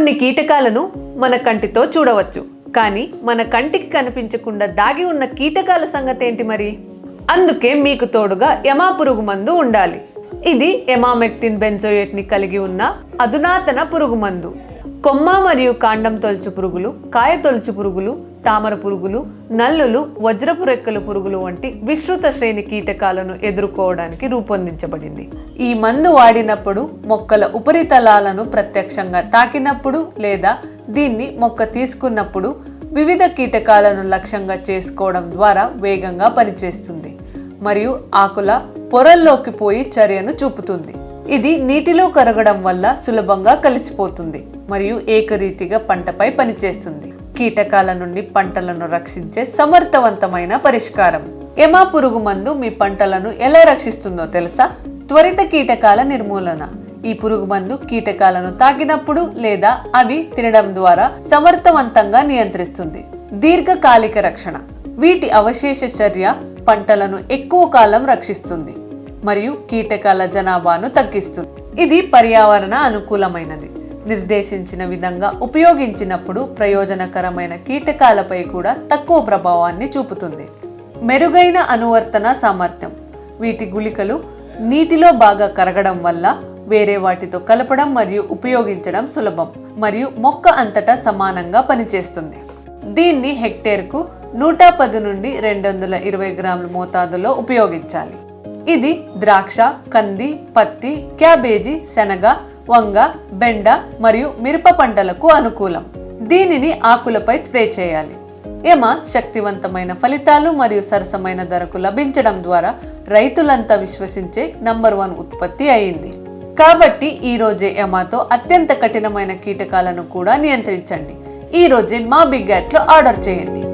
కొన్ని కీటకాలను మన కంటితో చూడవచ్చు. కానీ మన కంటికి కనిపించకుండా దాగి ఉన్న కీటకాల సంగతి ఏంటి మరి? అందుకే మీకు తోడుగా యమా పురుగు మందు ఉండాలి. ఇది ఎమామెక్టిన్ బెంజోయేట్ని కలిగి ఉన్న అధునాతన పురుగు మందు. కొమ్మ మరియు కాండం తొలుచు పురుగులు కాయ తొలచు పురుగులు తామర పురుగులు నల్లులు వజ్రపు రెక్కల పురుగులు వంటి విస్తృత శ్రేణి కీటకాలను ఎదుర్కోవడానికి రూపొందించబడింది. ఈ మందు వాడినప్పుడు మొక్కల ఉపరితలాలను ప్రత్యక్షంగా తాకినప్పుడు లేదా దీన్ని మొక్క తీసుకున్నప్పుడు వివిధ కీటకాలను లక్ష్యంగా చేసుకోవడం ద్వారా వేగంగా పనిచేస్తుంది. మరియు ఆకుల పొరల్లోకి పోయి చర్యను చూపుతుంది. ఇది నీటిలో కరగడం వల్ల సులభంగా కలిసిపోతుంది మరియు ఏకరీతిగా పంటపై పనిచేస్తుంది. కీటకాల నుండి పంటలను రక్షించే సమర్థవంతమైన పరిష్కారం. ఎమా పురుగు మందు మీ పంటలను ఎలా రక్షిస్తుందో తెలుసా? త్వరిత కీటకాల నిర్మూలన. ఈ పురుగు మందు కీటకాలను తాకినప్పుడు లేదా అవి తినడం ద్వారా సమర్థవంతంగా నియంత్రిస్తుంది. దీర్ఘకాలిక రక్షణ. వీటి అవశేష చర్య పంటలను ఎక్కువ కాలం రక్షిస్తుంది. మరియు కీటకాల జనాభాను తగ్గిస్తుంది. ఇది పర్యావరణ అనుకూలమైనది. నిర్దేశించిన విధంగా ఉపయోగించినప్పుడు ప్రయోజనకరమైన కీటకాలపై కూడా తక్కువ ప్రభావాన్ని చూపుతుంది. మెరుగైన అనువర్తన సామర్థ్యం. వీటి గుళికలు నీటిలో బాగా కరగడం వల్ల వేరే వాటితో కలపడం మరియు ఉపయోగించడం సులభం మరియు మొక్క అంతటా సమానంగా పనిచేస్తుంది. దీన్ని హెక్టేర్కు నూట పది నుండి రెండు వందల ఇరవై గ్రాముల మోతాదులో ఉపయోగించాలి. ఇది ద్రాక్ష కంది పత్తి క్యాబేజీ శనగ వంగ బెండ మరియు మిరప పంటలకు అనుకూలం. దీనిని ఆకులపై స్ప్రే చేయాలి. ఎమ శక్తివంతమైన ఫలితాలు మరియు సరసమైన ధరకు లభించడం ద్వారా రైతులంతా విశ్వసించే నంబర్ వన్ ఉత్పత్తి అయింది. కాబట్టి ఈ రోజే ఎమాతో అత్యంత కఠినమైన కీటకాలను కూడా నియంత్రించండి. ఈ రోజే మా బిగ్ యాట్లో ఆర్డర్ చేయండి.